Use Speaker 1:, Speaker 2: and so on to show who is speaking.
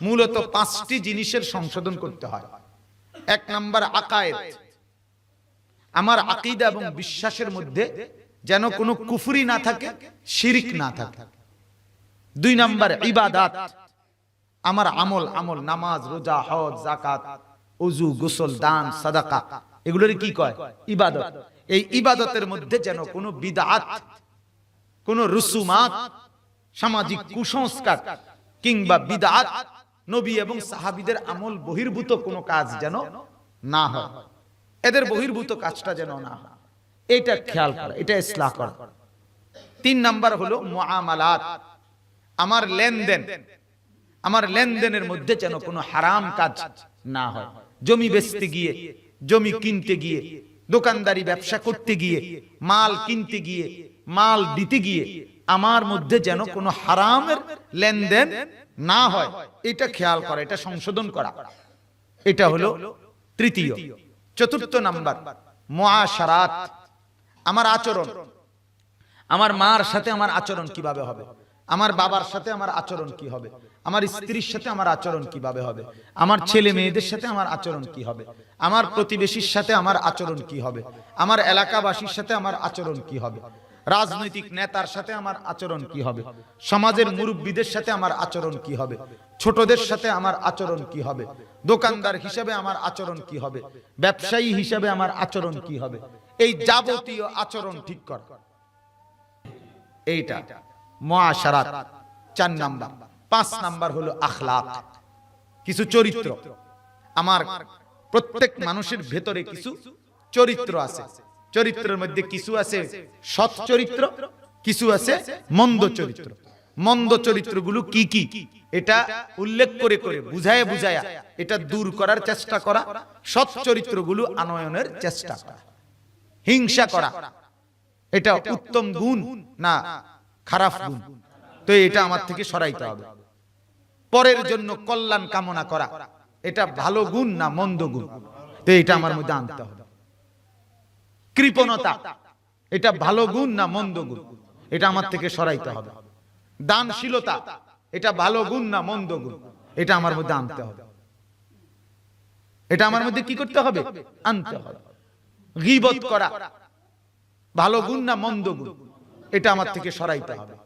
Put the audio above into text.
Speaker 1: মূলত পাঁচটি জিনিসের সংশোধন করতে হয়। এক নাম্বার আকায়েদ। আমার আকিদা এবং বিশ্বাসের মধ্যে যেন কোনো কুফরি না থাকে, শিরিক না থাকে। দুই নাম্বার ইবাদাত। আমার আমল আমল, নামাজ, রোজা, হজ জাকাত অজু গোসল, দান, সাদাকা এগুলোর কি কয়? ইবাদত। এই ইবাদতের মধ্যে যেন কোনো বিদাত, কোন রুসুমাত, সামাজিক কুসংস্কার কিংবা বিদাত নবী এবং সাহাবিদের আমল বহির্ভূত কোনো কাজ যেন না হয়। এদের বহির্ভূত কাজটা যেন না হয়। এটা খেয়াল করা, এটা ইসলাহ করা। তিন নাম্বার হলো মুআমালাত। আমার লেনদেন, আমার লেনদেনের মধ্যে যেন কোনো হারাম কাজ না হয়। জমি বেচতে গিয়ে, জমি কিনতে গিয়ে, দোকানদারি ব্যবসা করতে গিয়ে, মাল কিনতে গিয়ে, মাল দিতে গিয়ে আমার মধ্যে যেন কোনো হারামের লেনদেন না হয়। এটা খেয়াল করা, এটা সংশোধন করা। এটা হলো তৃতীয়। চতুর্থ নাম্বার, মুআশারাত, আমার আচরণ। আমার মার সাথে আমার আচরণ কীভাবে হবে? আমার বাবার সাথে আমার আচরণ কি হবে? আমার স্ত্রীর সাথে আমার আচরণ কীভাবে হবে? আমার ছেলে মেয়েদের সাথে আমার আচরণ কি হবে? আমার প্রতিবেশীর সাথে আমার আচরণ কি হবে? আমার এলাকাবাসীর সাথে আমার আচরণ কি হবে? রাজনৈতিক নেতার সাথে আমার আচরণ কি হবে? সমাজের মুরব্বীদের সাথে আমার আচরণ কি হবে? ছোটদের সাথে আমার আচরণ কি হবে? দোকানদার হিসেবে আমার আচরণ কি হবে? ব্যবসায়ী হিসেবে আমার আচরণ কি হবে? এই যাবতীয় আচরণ ঠিক কর। এইটা মুআশারাত চার নাম্বার। পাঁচ নাম্বার হলো আখলাক। কিছু চরিত্র। আমার প্রত্যেক মানুষের ভেতরে কিছু চরিত্র আছে। চরিত্রের মধ্যে কিছু আছে সৎ চরিত্র কিছু আছে মন্দ চরিত্র। মন্দ চরিত্রগুলো কি কি? এটা উল্লেখ করে করে বুঝায় বুঝায়া এটা দূর করার চেষ্টা করা সৎ চরিত্রগুলো আনয়নের চেষ্টা করা। হিংসা করা। এটা উত্তম গুণ না খারাপ গুণ। তো এটা আমার থেকে সরাইতে হবে। পরের জন্য কল্যাণ কামনা করা। এটা ভালো গুণ না মন্দ গুণ? তো এটা আমার মধ্যে আনতে হবে। কৃপণতা। এটা ভালো গুণ না মন্দ গুণ? এটা আমার থেকে সরাইতে হবে। দানশীলতা। এটা ভালো গুণ না মন্দ গুণ? এটা আমার মধ্যে আনতে হবে। এটা আমার মধ্যে কি করতে হবে? আনতে হবে। গিবত করা। ভালো গুণ না মন্দ গুণ? এটা আমার থেকে সরাইতে হবে।